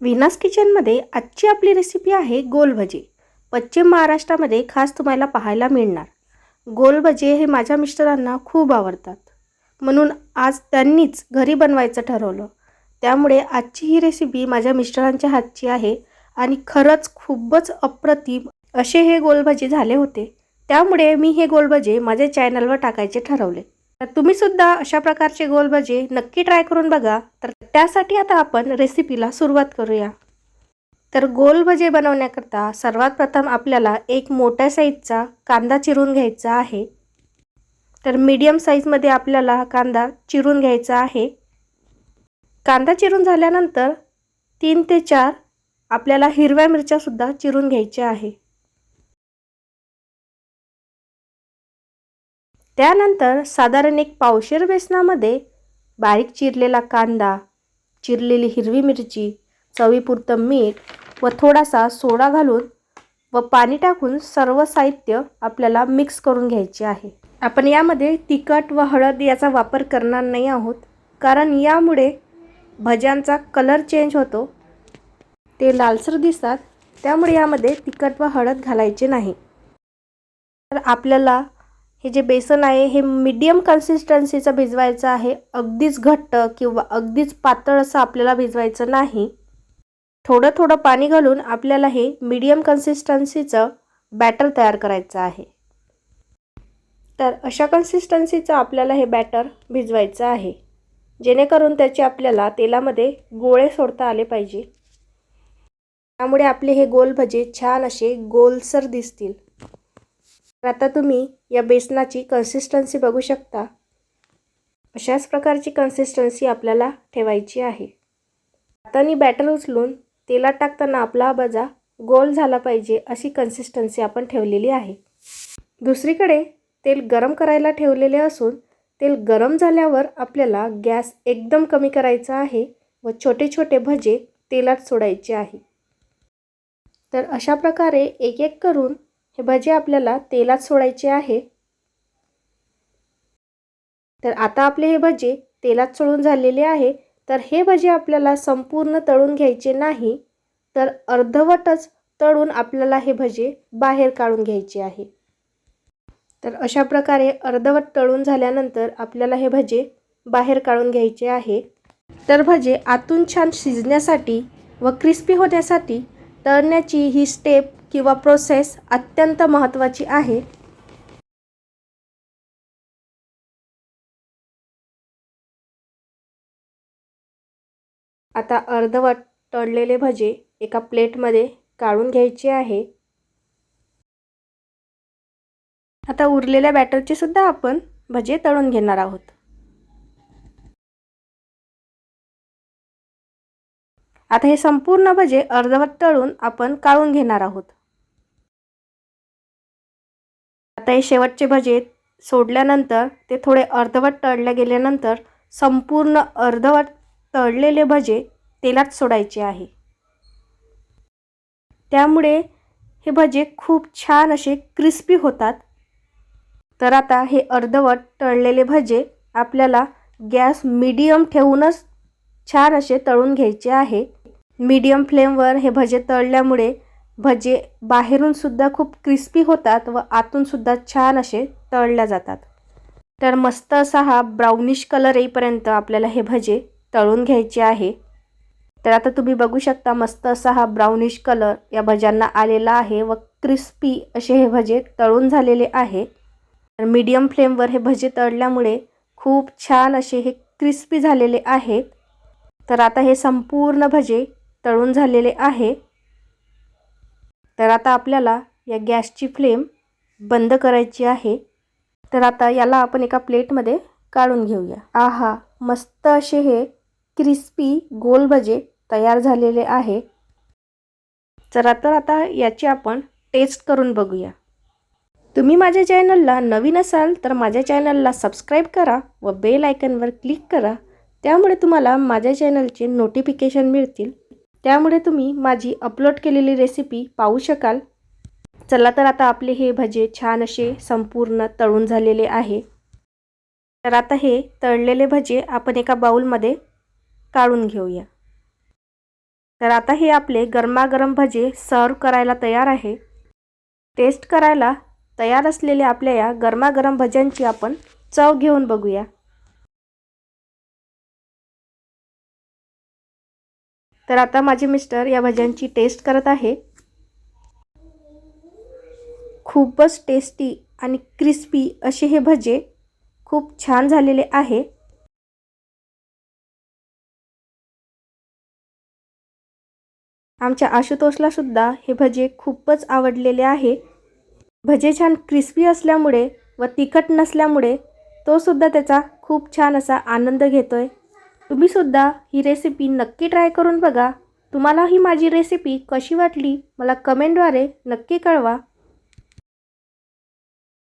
विनास किचनमध्ये आजची आपली रेसिपी आहे गोलभजे. पश्चिम महाराष्ट्रामध्ये खास तुम्हाला पाहायला मिळणार. गोलभजे हे माझ्या मिस्टरांना खूप आवडतात. म्हणून आज त्यांनीच घरी बनवायचं ठरवलं. त्यामुळे आजची ही रेसिपी माझ्या मिस्टरांच्या हातची आहे आणि खरंच खूपच अप्रतिम असे हे गोलभजे झाले होते. त्यामुळे मी हे गोलभजे माझ्या चॅनलवर टाकायचे ठरवले. तर तुम्ही सुद्धा अशा प्रकारचे गोलभजे नक्की ट्राय करून बघा. तर त्यासाठी आता आपण रेसिपीला सुरुवात करूया. तर गोल भजे बनवण्याकरता सर्वात प्रथम आपल्याला एक मोठ्या साईजचा कांदा चिरून घ्यायचा आहे. तर मीडियम साईजमध्ये आपल्याला हा कांदा चिरून घ्यायचा आहे. कांदा चिरून झाल्यानंतर तीन ते चार आपल्याला हिरव्या मिरच्यासुद्धा चिरून घ्यायच्या आहे. त्यानंतर साधारण एक पावशेर बेसनामध्ये बारीक चिरलेला कांदा चिरलेली हिरवी मिरची चवीपुरतं मीठ व थोडासा सोडा घालून व पाणी टाकून सर्व साहित्य आपल्याला मिक्स करून घ्यायचे आहे. आपण यामध्ये तिखट व हळद याचा वापर करणार नाही आहोत कारण यामुळे भज्यांचा कलर चेंज होतो. ते लालसर दिसतात त्यामुळे यामध्ये तिखट व हळद घालायचे नाही. तर आपल्याला हे जे बेसन आहे हे मीडियम कन्सिस्टन्सीचं भिजवायचं आहे. अगदीच घट्ट किंवा अगदीच पातळ असं आपल्याला भिजवायचं नाही. थोडं थोडं पाणी घालून आपल्याला हे मीडियम कन्सिस्टन्सीचं बॅटर तयार करायचं आहे. तर अशा कन्सिस्टन्सीचं आपल्याला हे बॅटर भिजवायचं आहे. जेणेकरून त्याचे आपल्याला तेलामध्ये गोळे सोडता आले पाहिजे. त्यामुळे आपले हे गोल भजे छान असे गोलसर दिसतील. तर आता तुम्ही या बेसनाची कन्सिस्टन्सी बघू शकता. अशाच प्रकारची कन्सिस्टन्सी आपल्याला ठेवायची आहे. हाताने बॅटर उचलून तेलात टाकताना आपला भजा गोल झाला पाहिजे अशी कन्सिस्टन्सी आपण ठेवलेली आहे. दुसरीकडे तेल गरम करायला ठेवलेले असून तेल गरम झाल्यावर आपल्याला गॅस एकदम कमी करायचा आहे व छोटे छोटे भजे तेलात सोडायचे आहे. तर अशा प्रकारे एक एक करून हे भजे आपल्याला तेलात सोडायचे आहे. तर आता आपले हे भजे तेलात सोडून झालेले आहे. तर हे भजे आपल्याला संपूर्ण तळून घ्यायचे नाही. तर अर्धवटच तळून आपल्याला हे भजे बाहेर काढून घ्यायचे आहे. तर अशा प्रकारे अर्धवट तळून झाल्यानंतर आपल्याला हे भजे बाहेर काढून घ्यायचे आहे. तर भजे आतून छान शिजण्यासाठी व क्रिस्पी होण्यासाठी तळण्याची ही स्टेप किंवा प्रोसेस अत्यंत महत्त्वाची आहे. आता अर्धवट तळलेले भजे एका प्लेटमध्ये काढून घ्यायचे आहे. आता उरलेल्या बॅटरचे सुद्धा आपण भजे तळून घेणार आहोत. आता हे संपूर्ण भजे अर्धवट तळून आपण काढून घेणार आहोत. आता हे शेवटचे भजे सोडल्यानंतर ते थोडे अर्धवट तळल्या गेल्यानंतर संपूर्ण अर्धवट तळलेले भजे तेलात सोडायचे आहे. त्यामुळे हे भजे खूप छान असे क्रिस्पी होतात. तर आता हे अर्धवट तळलेले भजे आपल्याला गॅस मीडियम ठेवूनच छान असे तळून घ्यायचे आहे. मीडियम फ्लेमवर हे भजे तळल्यामुळे भजे बाहेरूनसुद्धा खूप क्रिस्पी होतात व आतूनसुद्धा छान असे तळल्या जातात. तर मस्त असा हा ब्राउनिश कलर येईपर्यंत आपल्याला हे भजे तळून घ्यायचे आहे. तर आता तुम्ही बघू शकता मस्त असा हा ब्राउनिश कलर या भज्यांना आलेला आहे व क्रिस्पी असे हे भजे तळून झालेले आहे. तर मीडियम फ्लेमवर हे भजे तळल्यामुळे खूप छान असे हे क्रिस्पी झालेले आहेत तर आता हे संपूर्ण भजे तळून झालेले आहे. तर आता आपल्याला या गॅसची फ्लेम बंद करायची आहे. तर आता याला आपण एका प्लेटमध्ये काढून घेऊया. आहा मस्त असे हे क्रिस्पी गोल भजे तयार झालेले आहे. चला तर आता याची आपण टेस्ट करून बघूया. तुम्ही माझ्या चॅनलला नवीन असाल तर माझ्या चॅनलला सबस्क्राईब करा व बेल आयकनवर क्लिक करा. त्यामुळे तुम्हाला माझ्या चॅनलचे नोटिफिकेशन मिळतील. त्यामुळे तुम्ही माझी अपलोड केलेली रेसिपी पाहू शकाल. चला तर आता आपले हे भजे छान असे संपूर्ण तळून झालेले आहे. तर आता हे तळलेले भजे आपण एका बाऊलमध्ये काढून घेऊया. तर आता हे आपले गरमागरम भजे सर्व करायला तयार आहे. टेस्ट करायला तयार असलेल्या आपल्या या गरमागरम भज्यांची आपण चव घेऊन बघूया. तर आता माझे मिस्टर या भज्यांची टेस्ट करत आहे. खूपच टेस्टी आणि क्रिस्पी असे हे भजे खूप छान झालेले आहे. आमच्या आशुतोषला सुद्धा हे भजे खूपच आवडलेले आहे. भजे छान क्रिस्पी असल्यामुळे व तिखट नसल्यामुळे तो सुद्धा त्याचा खूप छान असा आनंद घेतोय. तुम्ही सुद्धा ही रेसिपी नक्की ट्राय करून बघा. तुम्हाला ही माझी रेसिपी कशी वाटली मला कमेंटद्वारे नक्की कळवा.